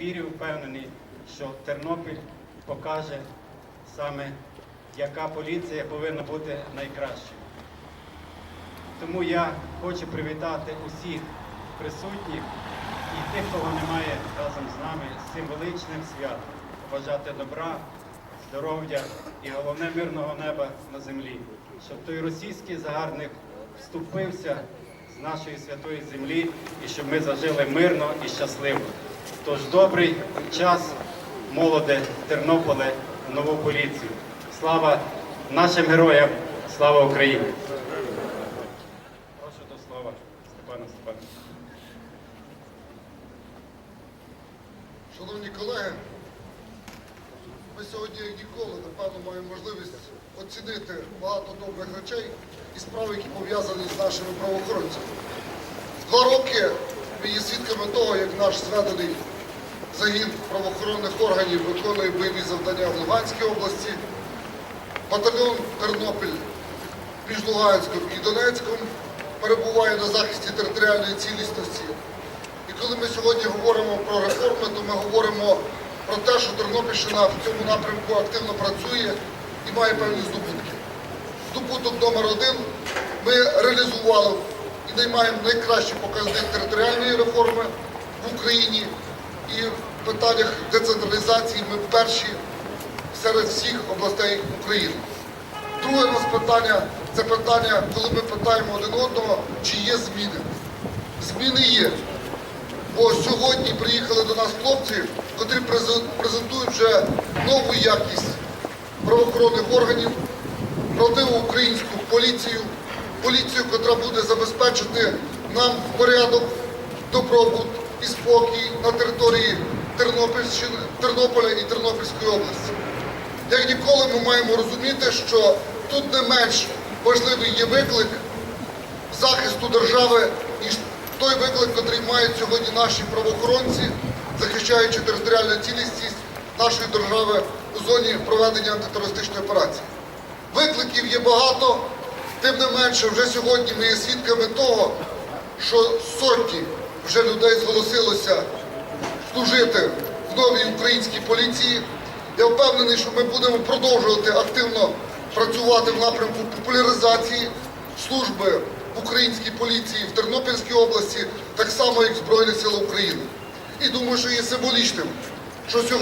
вірю, впевнений, що Тернопіль покаже саме, яка поліція повинна бути найкращою. Тому я хочу привітати усіх присутніх і тих, кого немає разом з нами, цим святом. Бажати добра, здоров'я і головне мирного неба на землі, щоб той російський загарбник вступився з нашої святої землі і щоб ми зажили мирно і щасливо. Тож добрий час, молоде Тернополе, нову поліцію. Слава нашим героям, слава Україні! Прошу до слова Степана Степановича. Шановні колеги, ми сьогодні, як ніколи, напевно, маємо можливість оцінити багато добрих речей і справ, які пов'язані з нашими правоохоронцями. Два роки ми свідками того, як наш зведений загін правоохоронних органів виконує бойові завдання в Луганській області, батальйон Тернопіль між Луганськом і Донецьком перебуває на захисті територіальної цілісності. І коли ми сьогодні говоримо про реформи, то ми говоримо про те, що Тернопільщина в цьому напрямку активно працює і має певні здобутки. Здобуток номер один ми реалізували і наймаємо найкращий показник територіальної реформи в Україні. І в питаннях децентралізації ми перші серед всіх областей України. Друге нас питання це питання, коли ми питаємо один одного, чи є зміни. Зміни є. Бо сьогодні приїхали до нас хлопці, котрі презентують вже нову якість правоохоронних органів, правдиву українську поліцію, поліцію, котра буде забезпечити нам порядок, добробут і спокій на території Тернопільщини, Тернополя і Тернопільської області. Як ніколи ми маємо розуміти, що тут не менш важливий є виклик захисту держави, ніж той виклик, який мають сьогодні наші правоохоронці, захищаючи територіальну цілісність нашої держави у зоні проведення антитерористичної операції. Викликів є багато, тим не менше, вже сьогодні ми є свідками того, що сотні вже людей зголосилося служити в новій українській поліції. Я впевнений, що ми будемо продовжувати активно працювати в напрямку популяризації служби в українській поліції в Тернопільській області, так само як Збройних сил України. І думаю, що є символічним, що сьогодні.